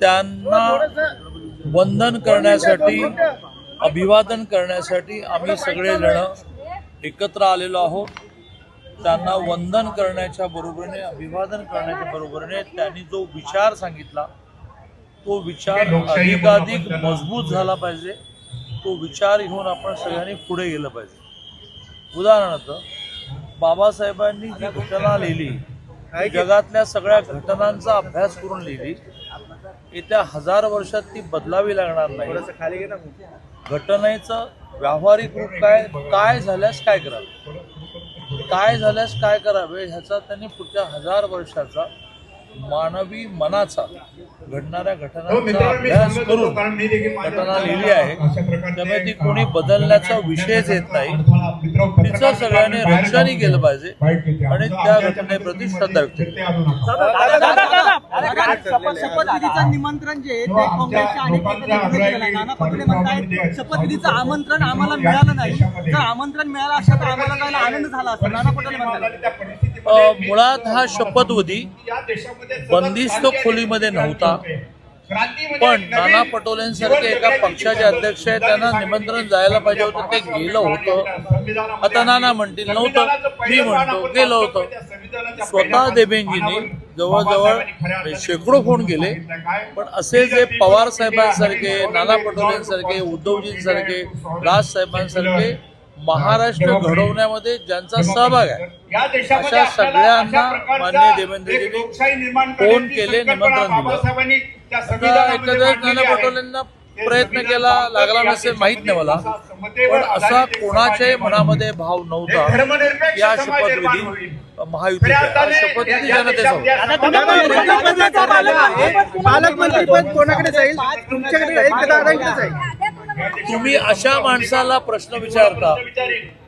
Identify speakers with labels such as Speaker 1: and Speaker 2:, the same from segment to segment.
Speaker 1: त्यांना वंदन करण्यासाठी अभिवादन करण्यासाठी आम्ही सगळेजण एकत्र आलेलो आहोत. त्यांना वंदन करण्याच्या बरोबरीने अभिवादन करण्याच्या बरोबरीने त्यांनी जो विचार सांगितला तो विचार अधिकाधिक मजबूत झाला पाहिजे. तो विचार घेऊन आपण सगळ्यांनी पुढे गेलं पाहिजे. उदाहरणार्थ बाबासाहेबांनी जी घटना लिहिली जगातल्या सगळ्या घटनांचा अभ्यास करून लिहिली. येत्या हजार वर्षात ती बदलावी लागणार नाही. घटनेचं व्यावहारिक रूप काय काय झाल्यास काय करावे? काय झाल्यास काय करावे? ह्याचा त्यांनी पुढच्या हजार वर्षाचा मानवी मनाचा घडणाऱ्या घटनांचा अभ्यास करून घटना लिहिली आहे त्यामुळे ती कोणी बदलण्याचा विषयच येत नाही तिचं सगळ्यांनी रक्षणही केलं पाहिजे आणि त्या घटनेप्रती श्रद्धा व्यक्त केली
Speaker 2: निमंत्रण जे शपथविधीचं आमंत्रण आम्हाला मिळालं नाही जर आमंत्रण मिळालं असतं तर आम्हाला आनंद झाला असता नाना पटोले
Speaker 1: मुळात हा शपथविधी बंदिस्त खोलीमध्ये नव्हता. पण नाना पटोलेंसारखे एका पक्षाचे अध्यक्ष आहेत त्यांना निमंत्रण जायला पाहिजे होतं ते गेलं होतं. आता नाना म्हणतील नव्हतं. मी म्हणतो गेलं होतं. स्वतः देवेंजींनी जवळजवळ म्हणजे शेकडो फोन गेले पण असे जे पवार साहेबांसारखे नाना पटोलेंसारखे उद्धवजींसारखे राज साहेबांसारखे महाराष्ट्र घडवण्यामध्ये ज्यांचा सहभाग आहे अशा सगळ्यांना मान्य देवेंद्रजींनी फोन केले निमंत्रण दिलं. आता एखाद्या नाना पटोलेंना प्रयत्न केला लागला नसेल माहीत नाही मला. पण असा कोणाच्याही मनामध्ये भाव नव्हता. या शपथविधी जनतेचा
Speaker 2: पालकमंत्री पद कोणाकडे जाईल? तुमच्याकडे जाईल
Speaker 1: तुम्ही अशा माणसाला प्रश्न विचारता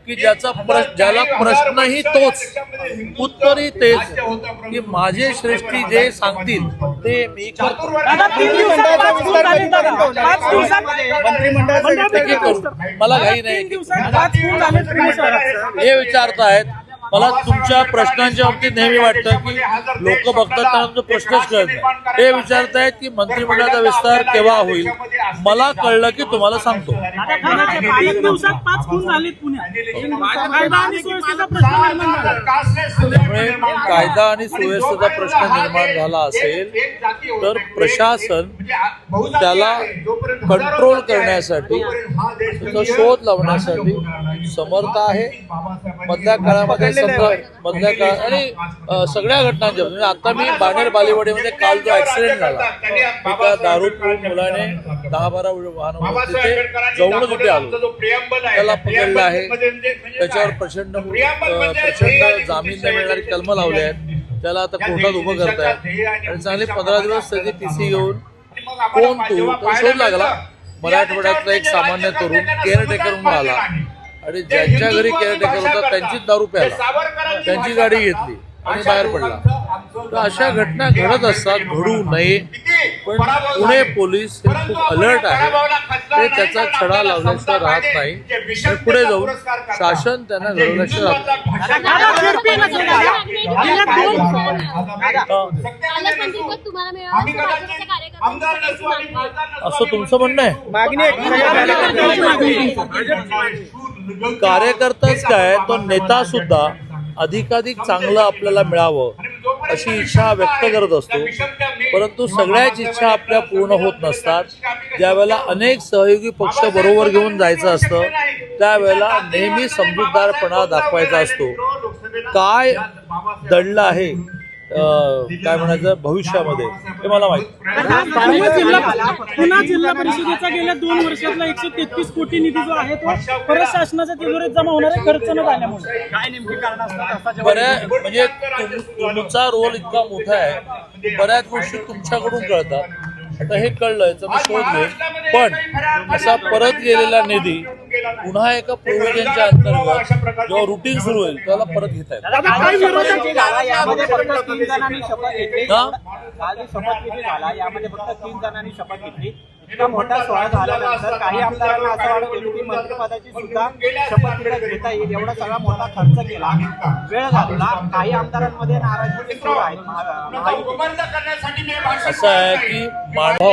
Speaker 1: की ज्याचा प्रश्न ज्याला प्रश्नही तोच. उत्तरही तेच. की माझे श्रेष्ठी जे सांगतील ते मी करतो. नक्की करू मला घाई नाही. हे विचारतायत. मला तुमच्या प्रश्नांच्या बाबतीत नेहमी वाटतं की लोक बघतात तुमचे प्रश्नच कळत नाही. हे विचारतायत की मंत्रिमंडळाचा विस्तार केव्हा होईल? मला कळलं की तुम्हाला सांगतो.
Speaker 2: झालेत पुण्यात. कायदा आणि सुव्यवस्थेचा प्रश्न निर्माण झाला.
Speaker 1: त्यामुळे कायदा आणि सुव्यवस्थेचा प्रश्न निर्माण झाला असेल तर प्रशासन त्याला कंट्रोल करण्यासाठी शोध लावण्यासाठी समर्थ आहे. मधल्या काळामध्ये मधल्या काळ आणि सगळ्या घटनांच्या म्हणजे आता मी बाणेर बालेवाडीमध्ये काल जो ऍक्सिडेंट झाला एका दारू पिऊन मुलाने दहा बारा वाहन तिथे जवळच इथे आलो. त्याला पकडलं आहे. त्याच्यावर प्रचंड प्रचंड जामीन न मिळणारी कलमं लावली आहेत. त्याला आता कोर्टात उभं करतायत. आणि चांगले पंधरा दिवस त्याची टीसी घेऊन कोण तो? शोध लागला. मराठवाड्यातला एक सामान्य तरुण केअरटेकर म्हणून आला. आणि ज्यांच्या घरी केअरटेकर होता त्यांचीच दारू प्याला त्यांची गाडी घेतली आणि बाहेर पडला. तर अशा घटना घडत असतात घडू नये. पण पुणे पोलीस हे खूप अलर्ट आहे. ते त्याचा छडा लावल्याशिवाय राहत नाही. आणि पुढे जाऊन शासन त्यांना घडवल्याशिवाय राहत.
Speaker 3: मिळावं असं
Speaker 1: तुमचं म्हणणं आहे.
Speaker 2: मागणी आहे.
Speaker 1: कार्यकर्ताच काय तो नेता सुद्धा अधिकाधिक चांगलं आपल्याला मिळावं अशी इच्छा व्यक्त करत असतो. परंतु सगळ्याच इच्छा आपल्या पूर्ण होत नसतात. ज्यावेळेला अनेक सहयोगी पक्ष बरोबर घेऊन जायचं असतं त्यावेळेला नेहमी समजूतदारपणा दाखवायचा असतो. काय दडलं आहे? काय म्हणायचं भविष्यामध्ये हे मला माहिती.
Speaker 4: पुणे जिल्हा पुन्हा जिल्हा परिषदेचा गेल्या दोन वर्षातला एकशे तेहतीस कोटी निधी जो आहे तो परत शासनाच्या तिजोरीत जमा होणारे खर्च न झाल्यामुळे.
Speaker 2: काय नेमकी कारण असतात
Speaker 1: बऱ्या म्हणजे तुम- तुमचा रोल इतका मोठा आहे बऱ्याच गोष्टी तुमच्याकडून कळतात. आता हे कळलं याचा मी शोध घेईन. पण असा परत गेलेला निधी पुन्हा एका प्रोव्हिजनच्या अंतर्गत जेव्हा रुटीन सुरू होईल त्याला परत घेता येईल.
Speaker 2: काय विरोधाची झाला यामध्ये फक्त तीन जणांनी शपथ घेतली? काल जो शपथविधी झाला यामध्ये फक्त तीन जणांनी शपथ घेतली. इतका मोठा सोहळा झाल्यानंतर काही आमदारांना असं वाटत होतं की मंत्रिपदाची सुद्धा शपथ घेता येईल. एवढा सगळा मोठा खर्च केला. वेळ घालवला काही आमदारांमध्ये नाराजी.
Speaker 1: असं आहे की मानव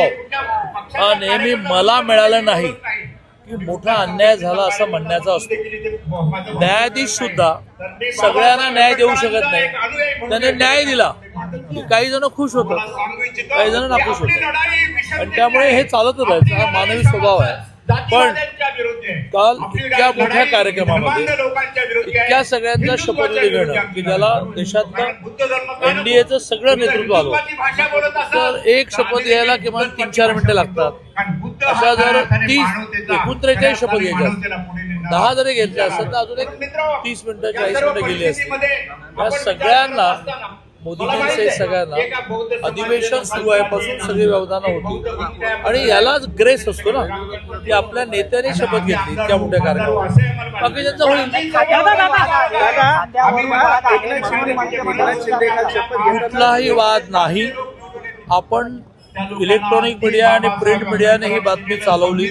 Speaker 1: हा नेहमी मला मिळालं नाही. की मोठा अन्याय झाला असं म्हणण्याचा असतो. न्यायाधीश सुद्धा सगळ्यांना न्याय देऊ शकत नाही. त्याने न्याय दिला. की काही जण खुश होतात काही जण नाखुश होतात. आणि त्यामुळे हे चालतच राहायचं. हा मानवी स्वभाव आहे. पण काल इतक्या मोठ्या कार्यक्रमामध्ये इतक्या सगळ्यांचा शपथ घेणं की ज्याला देशातलं एनडीएचं सगळं नेतृत्व आलं. तर एक शपथ घ्यायला किमान तीन चार मिनिटं लागतात. अशा जर तीस एकूण त्रेचाळीस शपथ घ्यायच्या असतील. दहा जरी घेतल्या असतात तर अजून एक तीस मिनिटं चाळीस मिनिटं गेली असतील. या सगळ्यांना मोदीजींचे सगळ्यांना अधिवेशन सुरू आहे पासून सगळी व्यवधानं होती. आणि यालाच ग्रेस असतो ना की आपल्या नेत्याने शपथ घेतली इतक्या मोठ्या कार्यक्रमात. होईल.
Speaker 2: शिंदे मंत्रिमंडळात सुद्धा
Speaker 1: कुठलाही वाद नाही. आपण इलेक्ट्रॉनिक मीडिया आणि प्रिंट मीडियाने ही बातमी चालवली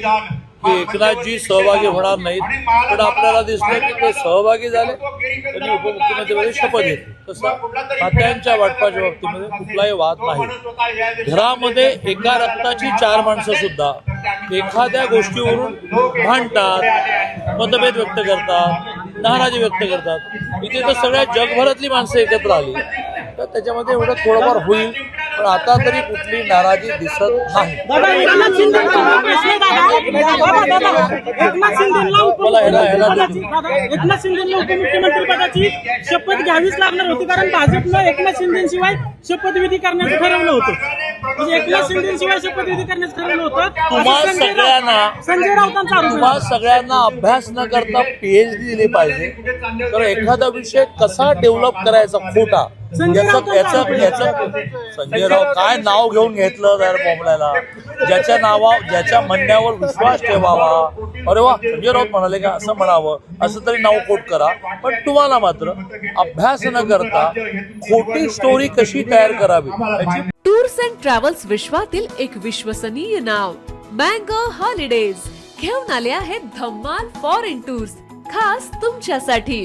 Speaker 1: की एकनाथजी सहभागी होणार नाहीत पण आपल्याला दिसलं की ते सहभागी झाले. त्यांनी उपमुख्यमंत्रीपदी शपथ घेतली. तसं खात्यांच्या वाटपाच्या बाबतीमध्ये कुठलाही वाद नाही. घरामध्ये एका रक्ताची चार माणसं सुद्धा एखाद्या गोष्टीवरून भांडतात मतभेद व्यक्त करतात नाराजी व्यक्त करतात. इथे तर सगळ्या जगभरातली माणसं एकत्र आली. तर त्याच्यामध्ये एवढं थोडंफार होईल. पण आता तरी कुठली नाराजी दिसत नाही.
Speaker 4: एकनाथ शिंदेला उपमुख्यमंत्री पदाची शपथ घ्यावीच लागणार होती कारण भाजपनं एकनाथ शिंदेशिवाय शपथविधी करण्याचं ठरवलं होतं. म्हणजे एकनाथ शिंदेशिवाय शपथविधी करण्याचं ठरवलं होतं.
Speaker 1: सगळ्यांना
Speaker 4: संजय राऊतांचा.
Speaker 1: सगळ्यांना अभ्यास न करता पीएचडी दिली पाहिजे. तर एखादा विषय कसा डेव्हलप करायचा? खोटा. याचं याचं याचं संजय राऊत काय नाव घेऊन घेतलं त्या बॉम्बलायला ज्याच्या नावा ज्याच्या म्हणण्यावर विश्वास ठेवावा. अरे वा संजय राऊत म्हणाले का? असं म्हणावं. असं तरी नाव कोट करा. पण तुम्हाला मात्र अभ्यास न करता खोटी स्टोरी कशी तयार करावी?
Speaker 5: टूर्स अँड ट्रॅव्हल्स विश्वातील एक विश्वसनीय नाव मँगो हॉलिडेज. घेऊन आले आहेत धम्माल फॉरेन टूर्स खास तुमच्यासाठी.